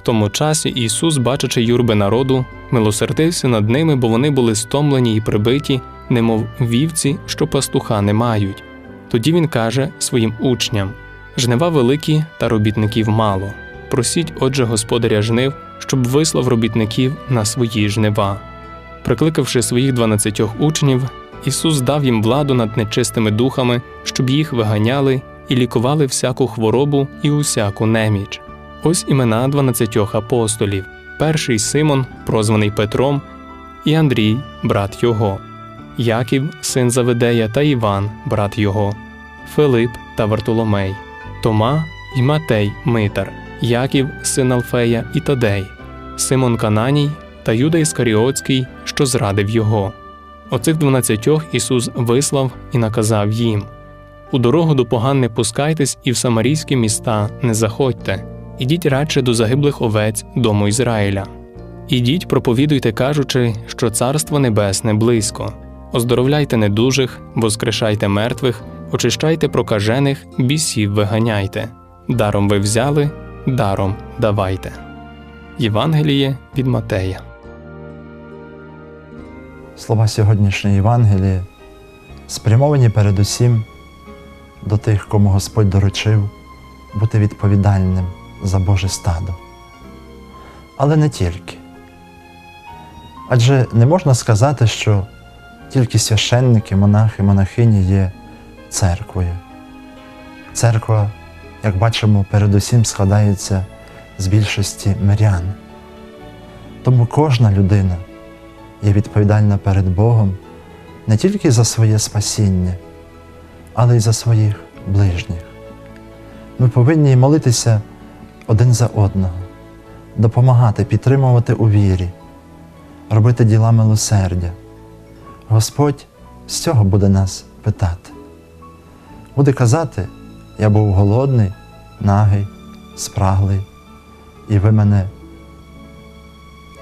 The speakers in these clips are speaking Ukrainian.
тому часі Ісус, бачачи юрби народу, милосердився над ними, бо вони були стомлені і прибиті, немов вівці, що пастуха не мають. Тоді він каже своїм учням: Жнива великі, та робітників мало. Просіть, отже, господаря жнив, щоб вислав робітників на свої жнива. Прикликавши своїх дванадцятьох учнів, Ісус дав їм владу над нечистими духами, щоб їх виганяли і лікували всяку хворобу і усяку неміч. Ось імена дванадцятьох апостолів: перший Симон, прозваний Петром, і Андрій, брат його, Яків, син Заведея, та Іван, брат його, Филип та Вартоломей, Тома і Матей Митар, Яків, син Алфея і Тадей, Симон Кананій та Юда Іскаріотський, що зрадив його. Оцих дванадцятьох Ісус вислав і наказав їм: У дорогу до поган пускайтесь і в самарійські міста не заходьте, ідіть радше до загиблих овець дому Ізраїля. Ідіть, проповідуйте, кажучи, що Царство Небесне близько. Оздоровляйте недужих, воскрешайте мертвих, очищайте прокажених, бісів виганяйте. Даром ви взяли, даром давайте. Євангеліє від Матея. Слова сьогоднішньої Євангелії спрямовані передусім до тих, кому Господь доручив бути відповідальним за Боже стадо. Але не тільки. Адже не можна сказати, що тільки священники, монахи, монахині є церквою. Церква, як бачимо, передусім складається з більшості мирян. Тому кожна людина є відповідальна перед Богом не тільки за своє спасіння, але й за своїх ближніх. Ми повинні молитися один за одного, допомагати, підтримувати у вірі, робити діла милосердя. Господь з цього буде нас питати. Буде казати, я був голодний, нагий, спраглий, і ви мене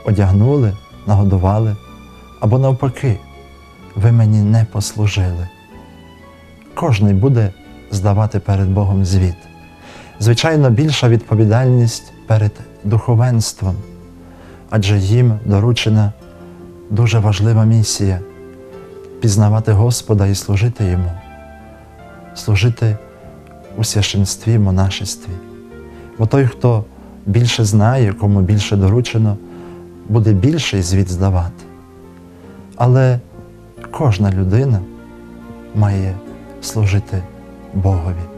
одягнули, нагодували, або навпаки, ви мені не послужили. Кожний буде здавати перед Богом звіт. Звичайно, більша відповідальність перед духовенством, адже їм доручена дуже важлива місія пізнавати Господа і служити Йому, служити у священстві, монашестві. Бо той, хто більше знає, кому більше доручено, буде більший звіт здавати. Але кожна людина має служити Богові.